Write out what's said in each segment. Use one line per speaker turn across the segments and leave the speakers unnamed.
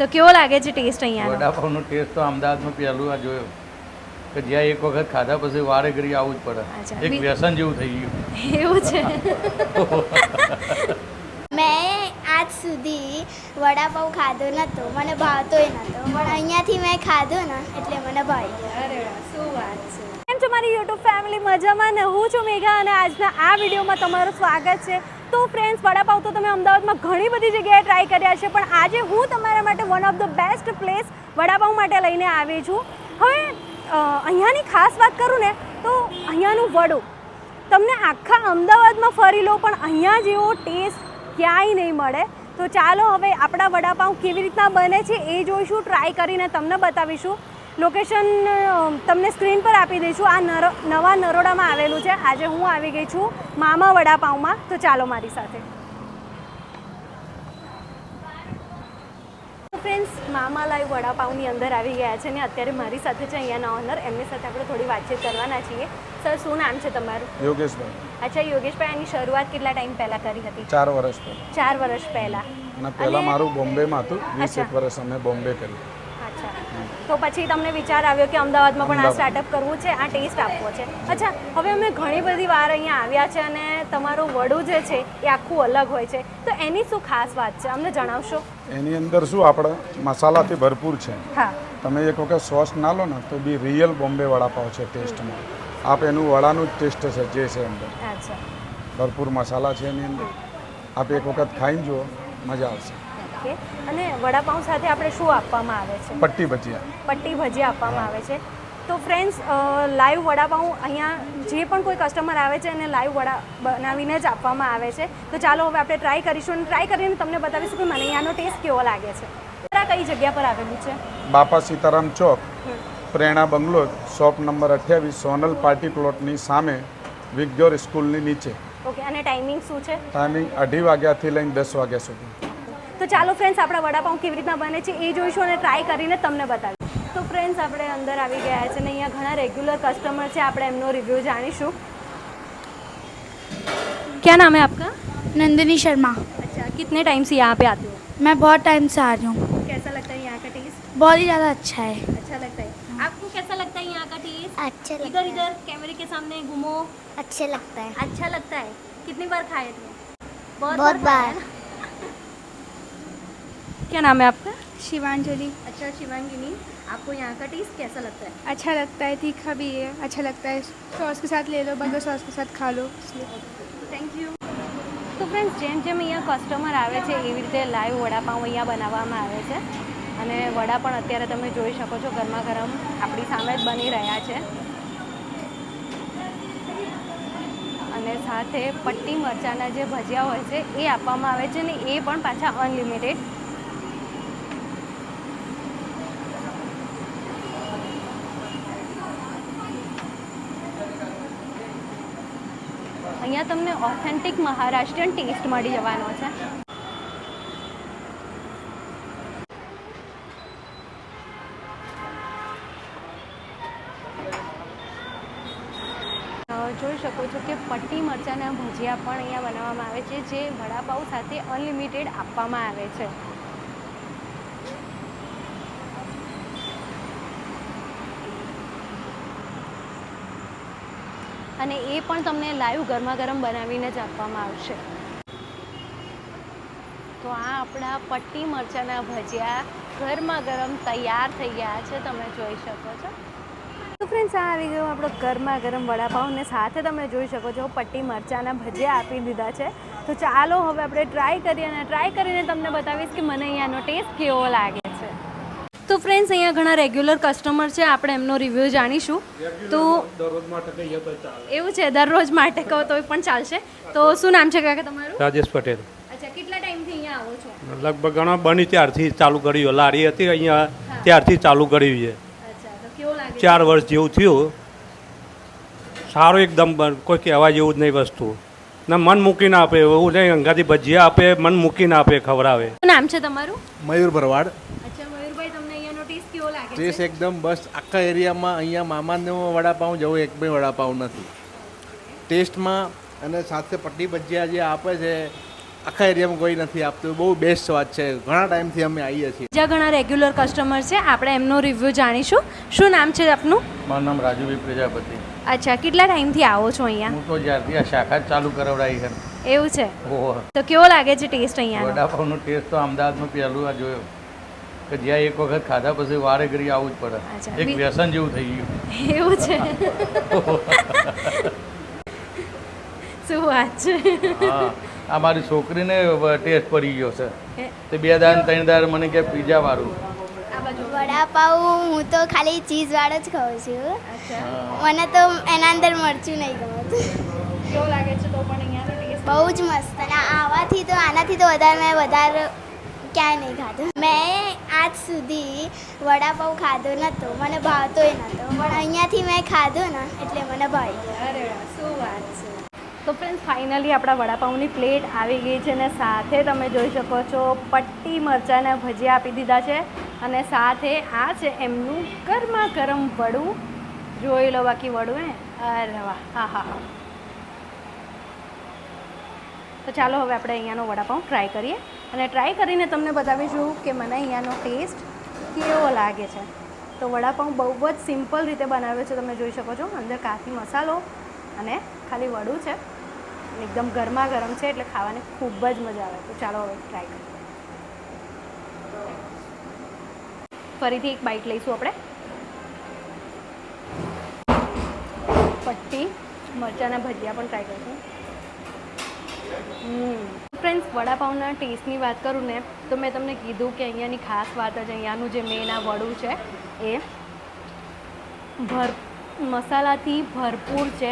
તો કેવો લાગે છે ટેસ્ટ અહીંયા
વડાપાવનો ટેસ્ટ તો અમદાવાદમાં પહેલું આ જોયો. કે જ્યાં એક વખત ખાધા પછી વારે ઘડી આવવું જ પડે. એક વ્યસન જેવું થઈ ગયું.
એવું છે?
મેં આજ સુધી વડાપાઉં ખાધો નહોતો મને ભાવતોય નહોતો પણ અહીંયાથી મેં ખાધો ને એટલે મને ભાવી. ગયો
અરે શું વાત છે. કેમ છો મારી યુટ્યુબ ફેમિલી મજામાં ને? હું છું મેઘા અને આજના આ વિડીયોમાં તમારું સ્વાગત છે. તો ફ્રેન્ડ્સ વડાપાવ તો તમે અમદાવાદમાં ઘણી બધી જગ્યાએ ટ્રાય કર્યા છે, પણ આજે હું તમારા માટે one of the best place vada pav માટે લઈને આવી છું. હવે અહીંયાની ખાસ વાત કરું ને, તો અહીંયાનું વડું. તમને આખા અમદાવાદમાં ફરી લો, પણ અહીંયા જેવો ટેસ્ટ ક્યાંય નહીં મળે. તો ચાલો હવે આપણા વડાપાઉં કેવી રીતના બને છે એ જોઈશું ટ્રાય કરીને તમને બતાવીશું. લોકેશન તમને સ્ક્રીન પર આપી દઈશું. આ નર નવા નરોડામાં આવેલું છે. આજે હું આવી ગઈ છું મામા વડાપાઉંમાં. તો ચાલો મારી સાથે. ફ્રેન્ડ્સ મામા લાઈવ વડાપાઉંની અંદર આવી ગયા છે ને અત્યારે મારી સાથે છે અહીંયાના ઓનર એમની સાથે આપણે થોડી વાતચીત કરવાના છીએ. સર શું નામ છે તમારું?
યોગેશભાઈ.
અચ્છા યોગેશભાઈ આની શરૂઆત કેટલા ટાઈમ પહેલાં કરી હતી?
ચાર વર્ષ પહેલા.
ચાર વર્ષ પહેલા.
અને પહેલા મારું બોમ્બેમાં હતું. વીસ એક વર્ષ અમે બોમ્બે કર્યું.
તો પછી તમને વિચાર આવ્યો કે અમદાવાદમાં પણ આ સ્ટાર્ટઅપ કરવું છે આ ટેસ્ટ આપવો છે. અચ્છા હવે અમે ઘણી બધી વાર અહીંયા આવ્યા છે અને તમારું વડું જે છે એ આખું અલગ હોય છે. તો એની શું ખાસ વાત છે? અમને જણાવશો.
એની અંદર શું આપણે મસાલાથી ભરપૂર છે?
હા.
તમે એક વખત સોસ ના લો ને તો બી રિયલ બોમ્બે વડાપાવ છે ટેસ્ટમાં આપ એનું વડાનું જ ટેસ્ટ છે જે છે અંદર.
અચ્છા.
ભરપૂર મસાલા છે એની અંદર. આપ એક વખત ખાઈને જુઓ મજા આવશે.
ઓકે અને વડાપાઉં સાથે આપણે શું આપવામાં આવે છે?
પટ્ટી ભજીયા.
પટ્ટી ભજીયા આપવામાં આવે છે. તો ફ્રેન્ડ્સ લાઈવ વડાપાઉં અહીંયા જે પણ કોઈ કસ્ટમર આવે છે એને લાઈવ વડા બનાવીને જ આપવામાં આવે છે. તો ચાલો હવે આપણે ટ્રાય કરીશું અને ટ્રાય કરીને તમને બતાવીશું કે મને અહીંયાનો ટેસ્ટ કેવો લાગે છે. કઈ જગ્યા પર આવેલું છે?
બાપા સીતારામ ચોક પ્રેરણા બંગલો શોપ નંબર અઠ્યાવીસ સોનલ પાર્ટી પ્લોટની સામે વિગ્યોર સ્કૂલની નીચે.
ઓકે અને ટાઈમિંગ શું છે?
ટાઈમિંગ અઢી વાગ્યાથી લઈને દસ વાગ્યા સુધી.
ચાલો ફ્રેન્ડ્સ આપણા વડાપાઉં કેવી રીતના બને છે એ જોઈશું અને ટ્રાય કરીને તમને બતાવીશું તો ફ્રેન્ડ્સ આપણે અંદર આવી ગયા છે અને અહીંયા ઘણા રેગ્યુલર કસ્ટમર છે આપણે એમનો રિવ્યૂ જાણીશું क्या नाम है आपका
नंदिनी शर्मा
अच्छा कितने टाइम से यहाँ पे आते हो
मैं बहुत टाइम से आ रही हूँ
कैसा लगता है यहाँ का टेस्ट
बहुत ही ज़्यादा अच्छा है
अच्छा लगता है आपको कैसा लगता है यहाँ का टेस्ट
अच्छा
इधर इधर कैमरे के सामने घूमो
अच्छे लगता है
अच्छा लगता है कितनी बार खाए थे बहुत,
बहुत
खाया
बार।
है ना? क्या नाम है आपका
शिवांजलि
अच्छा शिवांगिनी आपको यहाँ का टेस्ट कैसा लगता है
अच्छा लगता है तीखा भी है अच्छा लगता है सॉस के साथ ले लो बर्गर सॉस के साथ खा लो इसलिए
થેન્ક યુ તો ફ્રેન્ડ્સ જેમ જેમ અહીંયા કસ્ટમર આવે છે એવી રીતે લાઈવ વડાપાઉં અહીંયા બનાવવામાં આવે છે અને વડા પણ અત્યારે તમે જોઈ શકો છો ગરમા ગરમ આપણી સામે જ બની રહ્યા છે અને સાથે પટ્ટી મરચાંના જે ભજીયા હોય છે એ આપવામાં આવે છે ને એ પણ પાછા અનલિમિટેડ અહીંયા તમને ઓથેન્ટિક મહારાષ્ટ્રીયન ટેસ્ટ મળી જવાનો છે. જોઈ શકો છો કે પટ્ટી મરચાંના ભજીયા પણ અહીંયા બનાવવામાં આવે છે, જે વડાપાઉં સાથે અનલિમિટેડ આપવામાં આવે છે. અને એ પણ તમને લાઈવ ગરમા ગરમ બનાવીને જ આપવામાં આવશે. તો આ આપણા પટ્ટી મરચાંના ભજીયા ગરમા ગરમ તૈયાર થઈ ગયા છે, તમે જોઈ શકો છો. તો ફ્રેન્ડ્સ આ આવી ગયો આપણો ગરમા ગરમ વડાપાઉં ને સાથે તમે જોઈ શકો છો પટ્ટી મરચાંના ભજીયા આપી દીધા છે. તો ચાલો હવે આપણે ટ્રાય કરીએ અને ટ્રાય કરીને તમને બતાવીશ કે મને અહીંયાનો ટેસ્ટ કેવો લાગે. તો ફ્રેન્ડ્સ અહીંયા ઘણા રેગ્યુલર કસ્ટમર છે. આપણે એમનો રિવ્યુ જાણીશું. તો એવું છે દરરોજ માટે કહો તો પણ ચાલશે. તો શું નામ છે કાકા તમારું?
રાજેશ પટેલ.
અચ્છા કેટલા ટાઈમથી અહીંયા આવો છો?
લગભગ ઘણા બની ત્યારથી ચાલુ કર્યું લારી હતી અહીંયા ત્યારથી ચાલુ કર્યું છે.
અચ્છા તો કેવો લાગે છે?
ચાર વર્ષ જેવું થયું. સારું એકદમ બન- કોઈ કહેવા જેવું જ નહીં વસ્તુ. ને મન મૂકીને આપે એવું નહીં અંગાથી ભજીયા આપે મન મૂકીને આપે ખવડાવે.
નામ છે તમારું?
મયુર ભરવાડ
અચ્છા મયુરભાઈ તમને અહીંયાનો ટેસ્ટ કેવો લાગે
ટેસ્ટ એકદમ બસ. આખા એરિયામાં અહીંયા મામાનો વડાપાઉં જવું એક બી વડાપાઉં નથી. ટેસ્ટમાં અને સાથે પટ્ટી ભજીયા જે આપે છે આખા એરિયામાં કોઈ નથી આપતું. બહુ બેસ્ટ વાત છે. ઘણા ટાઈમથી અમે આવીએ છીએ.
જ્યાં ઘણા રેગ્યુલર કસ્ટમર છે. આપણે એમનો રિવ્યૂ જાણીશું. શું નામ છે આપનું?
મારું નામ રાજુભાઈ પ્રજાપતિ.
અચ્છા કેટલા ટાઈમથી આવો છો અહીંયા?
હું તો જ્યારથી આ શાખા ચાલુ કરાવડાવી છે.
એવું છે? તો કેવો લાગે છે ટેસ્ટ અહીંયા?
વડાપાવનો ટેસ્ટ તો અમદાવાદમાં પહેલું આ જોયો. કે જ્યાં એક વખત ખાધા પછી વારે ઘડી આવવું જ પડે. એક વ્યસન જેવું થઈ ગયું.
એવું છે? શું વાત છે?
હા આ મારી છોકરીને ટેસ્ટ પડી ગયો છે. તે બે દાન ત્રણ દાર મને કે પીઝા વાળું.
વડાપાઉ હું તો ખાલી ચીઝવાળો જ ખાઉં છું. મને તો એના અંદર મરચું નહીં ગમતું.
કેવો લાગે છે તો પણ
બહુ જ મસ્ત અને આવાથી તો આનાથી તો વધારે મેં વધારે ક્યાંય નહીં ખાધું. મેં આજ સુધી વડાપાઉં ખાધો નહોતો, મને ભાવતોય નહોતો, પણ અહીંયાથી મેં ખાધો ને એટલે મને ભાવી.
અરે શું વાત છે. તો ફ્રેન્ડ્સ ફાઇનલી આપણા વડાપાઉંની પ્લેટ આવી ગઈ છે અને સાથે તમે જોઈ શકો છો પટ્ટી મરચાંના ભજીયા આપી દીધા છે અને સાથે આ છે એમનું ગરમા ગરમ વડું. જોઈ લો બાકી વડું, હે? અરે વાહ, હા હા હા. તો ચાલો હવે આપણે અહીંયાનો વડાપાઉં ટ્રાય કરીએ. અને ટ્રાય કરીને તમને બતાવીશું કે મને અહીંયાનો ટેસ્ટ કેવો લાગે છે. તો વડાપાઉં બહુ જ સિમ્પલ રીતે બનાવ્યો છે, તમે જોઈ શકો છો. અંદર કાફી મસાલો અને ખાલી વડું છે. એકદમ ગરમા ગરમ છે, એટલે ખાવાની ખૂબ જ મજા આવે. તો ચાલો હવે ટ્રાય કરીએ. ફરીથી એક બાઇટ લઈશું આપણે. પટ્ટી, મરચાંના ભજીયા પણ ટ્રાય કરીશું. ફ્રેન્ડ્સ વડાપાઉંના ટેસ્ટની વાત કરું ને, તો મેં તમને કીધું કે અહીંયાની ખાસ વાત જ અહીંયાનું જે મેન આ વડું છે, એ ભર, મસાલાથી ભરપૂર છે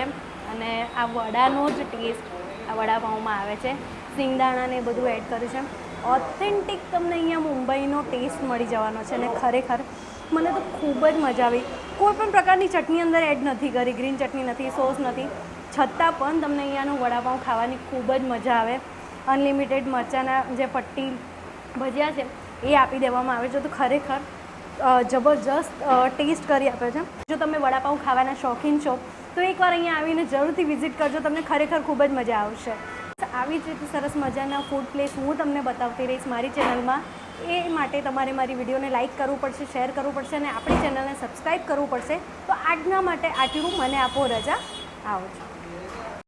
અને આ વડાનો જ ટેસ્ટ આ વડાપાઉંમાં આવે છે. સિંગદાણાને બધું એડ કર્યું છે. ઓથેન્ટિક તમને અહીંયા મુંબઈનો ટેસ્ટ મળી જવાનો છે અને ખરેખર મને તો ખૂબ જ મજા આવી. કોઈ પણ પ્રકારની ચટણી અંદર એડ નથી કરી ગ્રીન ચટણી નથી સોસ નથી. છતાં પણ તમને અહીંયાનું વડાપાઉં ખાવાની ખૂબ જ મજા આવે. અનલિમિટેડ મરચાંના જે પટ્ટી ભજીયા છે, એ આપી દેવામાં આવે છે. તો ખરેખર જબરજસ્ત ટેસ્ટ કરી આપે છે. જો તમે વડાપાઉં ખાવાના શોખીન છો, તો એકવાર અહીંયા આવીને જરૂરથી વિઝિટ કરજો. તમને ખરેખર ખૂબ જ મજા આવશે. આવી જ રીતે સરસ મજાના ફૂડ પ્લેસ હું તમને બતાવતી રહીશ મારી ચેનલમાં. એ માટે તમારે મારી વિડીયોને લાઇક કરવું પડશે શેર કરવું પડશે અને આપણી ચેનલને સબસ્ક્રાઈબ કરવું પડશે. તો આજના માટે આટલું. મને આપો રજા. આવજો